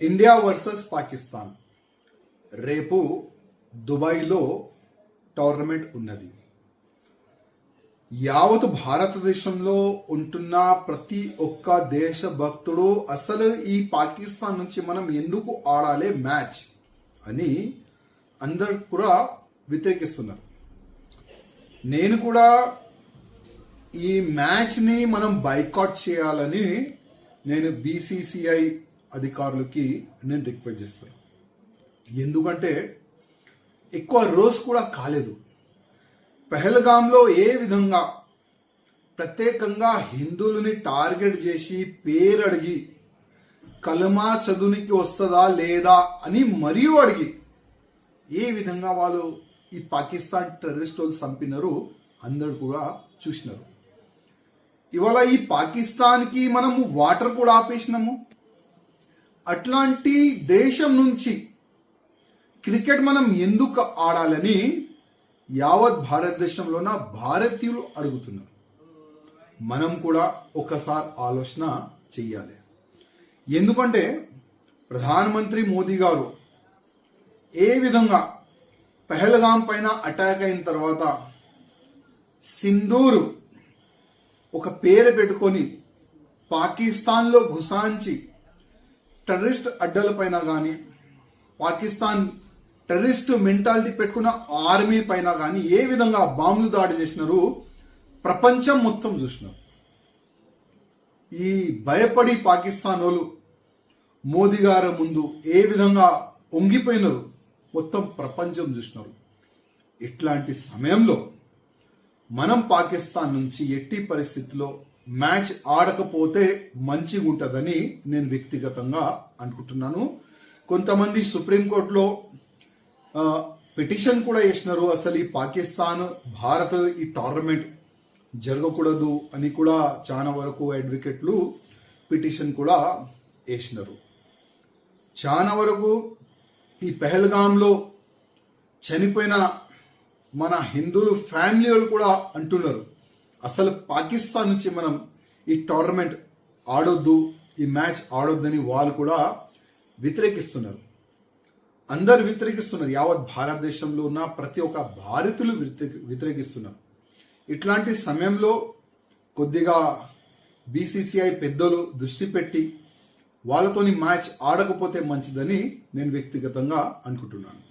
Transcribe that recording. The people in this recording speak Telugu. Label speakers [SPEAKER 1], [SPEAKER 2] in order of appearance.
[SPEAKER 1] ఇండియా వర్సెస్ పాకిస్తాన్ రేపు దుబాయ్లో టోర్నమెంట్ ఉన్నది. యావత్ భారతదేశంలో ఉంటున్న ప్రతి ఒక్క దేశభక్తుడు అసలు ఈ పాకిస్తాన్ నుంచి మనం ఎందుకు ఆడాలి మ్యాచ్ అని అందరు కూడా వ్యతిరేకిస్తున్నారు. నేను కూడా ఈ మ్యాచ్ని మనం బైకాట్ చేయాలని నేను బీసీసీఐ అధికారులకి నేను రిక్వెస్ట్ చేస్తున్నాను ఎందుకంటే ఎక్కువ రోజు కూడా కాలేదు. పెహల్గాంలో ఏ విధంగా ప్రత్యేకంగా హిందువులని టార్గెట్ చేసి పేరు అడిగి కలమా చదువునికి వస్తుందా లేదా అని మరియు అడిగి ఏ విధంగా వాళ్ళు ఈ పాకిస్తాన్ టెర్రరిస్ట్ వాళ్ళు చంపినారు అందరు కూడా చూసినారు. ఇవాళ ఈ పాకిస్తాన్కి మనము వాటర్ కూడా ఆపేసినాము. అట్లాంటి దేశం నుంచి క్రికెట్ మనం ఎందుకు ఆడాలని యావత్ భారతదేశంలోన భారతీయులు అడుగుతున్నారు. మనం కూడా ఒకసారి ఆలోచన చెయ్యాలి. ఎందుకంటే ప్రధానమంత్రి మోదీ గారు ఏ విధంగా పెహల్గాం పైన అటాక్ అయిన తర్వాత సింధూరు ఒక పేరు పెట్టుకొని పాకిస్తాన్లో ఘుసాంచి టెర్రరిస్ట్ అడ్డలపైన కానీ పాకిస్తాన్ టెర్రరిస్ట్ మెంటాలిటీ పెట్టుకున్న ఆర్మీ పైన కానీ ఏ విధంగా బాంబులు దాడి చేసినారు ప్రపంచం మొత్తం చూసినారు ఈ భయపడి పాకిస్తాన్ వాళ్ళు మోదీ గారి ముందు ఏ విధంగా ఒంగిపోయినారు మొత్తం ప్రపంచం చూసినారు. ఇట్లాంటి సమయంలో మనం పాకిస్తాన్ నుంచి ఎట్టి పరిస్థితిలో మ్యాచ్ ఆడకపోతే మంచిగా ఉంటుందని నేను వ్యక్తిగతంగా అనుకుంటున్నాను. కొంతమంది సుప్రీంకోర్టులో పిటిషన్ కూడా వేసినారు. అసలు ఈ పాకిస్తాన్ భారత్ ఈ టోర్నమెంట్ జరగకూడదు అని కూడా చాలా వరకు అడ్వకేట్లు పిటిషన్ కూడా వేసినారు. చాలా వరకు ఈ పెహల్గాంలో చనిపోయిన మన హిందువులు ఫ్యామిలీ వాళ్ళు కూడా అంటున్నారు. అసలు పాకిస్తాన్ నుంచి మనం ఈ టోర్నమెంట్ ఆడొద్దు ఈ మ్యాచ్ ఆడొద్దని వాళ్ళు కూడా వ్యతిరేకిస్తున్నారు. అందరు వ్యతిరేకిస్తున్నారు. యావత్ భారతదేశంలో ఉన్న ప్రతి ఒక్క భారతీయులు వ్యతిరేకిస్తున్నారు. ఇట్లాంటి సమయంలో కొద్దిగా బీసీసీఐ పెద్దలు దృష్టి పెట్టి వాళ్ళతోని మ్యాచ్ ఆడకపోతే మంచిదని నేను వ్యక్తిగతంగా అనుకుంటున్నాను.